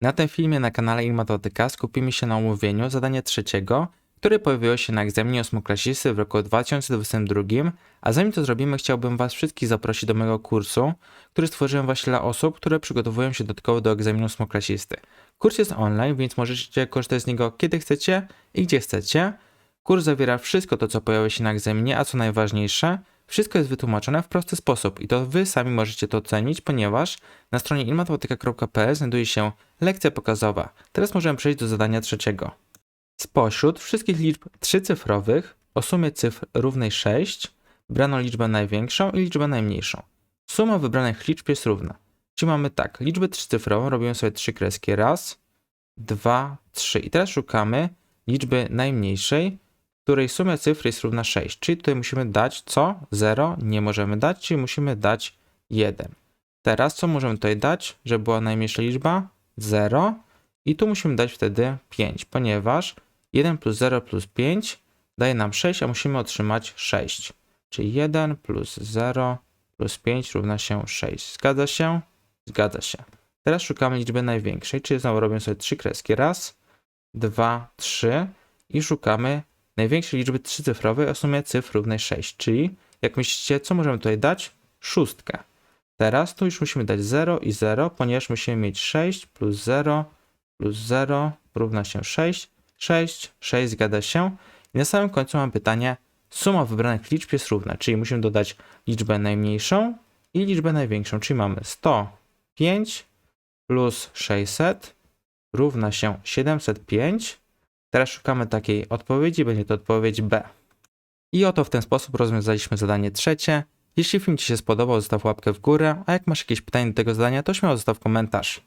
Na tym filmie na kanale Ilmatematyka skupimy się na omówieniu zadania trzeciego, które pojawiło się na egzaminie ósmoklasisty w roku 2022, a zanim to zrobimy, chciałbym Was wszystkich zaprosić do mojego kursu, który stworzyłem właśnie dla osób, które przygotowują się dodatkowo do egzaminu ósmoklasisty. Kurs jest online, więc możecie korzystać z niego kiedy chcecie i gdzie chcecie. Kurs zawiera wszystko to, co pojawia się na egzaminie, a co najważniejsze, wszystko jest wytłumaczone w prosty sposób i to Wy sami możecie to ocenić, ponieważ na stronie ilmatematyka.pl znajduje się lekcja pokazowa. Teraz możemy przejść do zadania trzeciego. Spośród wszystkich liczb trzycyfrowych o sumie cyfr równej 6 brano liczbę największą i liczbę najmniejszą. Suma wybranych liczb jest równa. Czyli mamy tak, liczbę trzycyfrową robimy sobie trzy kreski. Raz, dwa, trzy. I teraz szukamy liczby najmniejszej, której suma cyfr jest równa 6. Czyli tutaj musimy dać co? 0 nie możemy dać, czyli musimy dać 1. Teraz co możemy tutaj dać, żeby była najmniejsza liczba? 0. I tu musimy dać wtedy 5, ponieważ 1 plus 0 plus 5 daje nam 6, a musimy otrzymać 6. Czyli 1 plus 0 plus 5 równa się 6. Zgadza się? Zgadza się. Teraz szukamy liczby największej, czyli znowu robimy sobie trzy kreski. Raz, dwa, trzy i szukamy największej liczby trzycyfrowej o sumie cyfr równej 6. Czyli jak myślicie, co możemy tutaj dać? Szóstkę. Teraz tu już musimy dać 0 i 0, ponieważ musimy mieć 6 plus 0 plus 0 równa się 6. 6, 6 zgadza się. I na samym końcu mam pytanie, suma wybranych liczb jest równa, czyli musimy dodać liczbę najmniejszą i liczbę największą, czyli mamy 105 plus 600 równa się 705. Teraz szukamy takiej odpowiedzi, będzie to odpowiedź B. I oto w ten sposób rozwiązaliśmy zadanie trzecie. Jeśli film Ci się spodobał, zostaw łapkę w górę, a jak masz jakieś pytanie do tego zadania, to śmiało zostaw komentarz.